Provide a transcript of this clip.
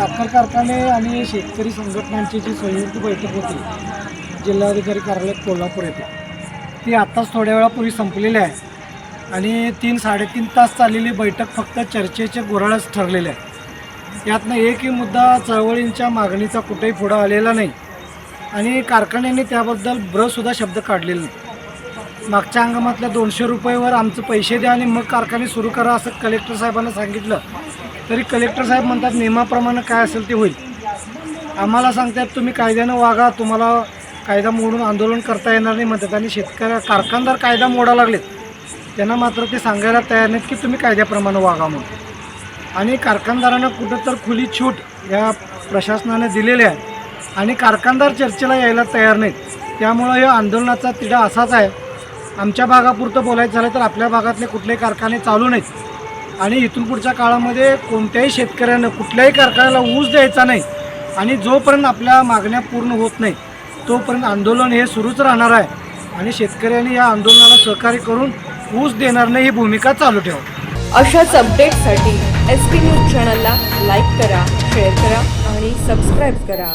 साखर कारखाने आणि शेतकरी संघटनांची जी संयुक्त बैठक होती जिल्हाधिकारी कार्यालय कोल्हापूर येथे ती आत्ताच थोड्या वेळापूर्वी संपलेली आहे. आणि तीन साडेतीन तास चाललेली बैठक फक्त चर्चेचे गुराळच ठरलेले आहे. यातनं एकही मुद्दा चळवळींच्या मागणीचा कुठेही पुढं आलेला नाही. आणि कारखान्यांनी त्याबद्दल ब्रसुद्धा शब्द काढलेला नाही. मागच्या हंगामातल्या दोनशे रुपयेवर आमचं पैसे द्या आणि मग कारखाने सुरू करा असं कलेक्टर साहेबांना सांगितलं. तरी कलेक्टर साहेब म्हणतात नियमाप्रमाणे काय असेल ते होईल. आम्हाला सांगतात तुम्ही कायद्यानं वागा तुम्हाला कायदा मोडून आंदोलन करता येणार नाही म्हणतात. आणि शेतकऱ्या कारखानदार कायदा मोडा लागलेत. त्यांना मात्र ते सांगायला तयार नाहीत की तुम्ही कायद्याप्रमाणे वागा म्हणून. आणि कारखानदारांना कुठं तर खुली छूट या प्रशासनाने दिलेली आहे. आणि कारखानदार चर्चेला यायला तयार नाहीत. त्यामुळं या आंदोलनाचा तिढा असाच आहे. आमच्या भागापुरतं बोलायचं झालं तर आपल्या भागातले कुठले कारखाने चालू नाहीत. आणि इथून पुढच्या काळामध्ये कोणत्याही शेतकऱ्यानं कुठल्याही कारखान्याला ऊस द्यायचा नाही. आणि जोपर्यंत आपल्या मागण्या पूर्ण होत नाही तोपर्यंत आंदोलन हे सुरूच राहणार आहे. आणि शेतकऱ्यांनी या आंदोलनाला सहकार्य करून ऊस देणार नाही ही भूमिका चालू ठेवा. अशाच अपडेटसाठी एस पी न्यूज चॅनलला लाईक करा शेअर करा आणि सबस्क्राईब करा.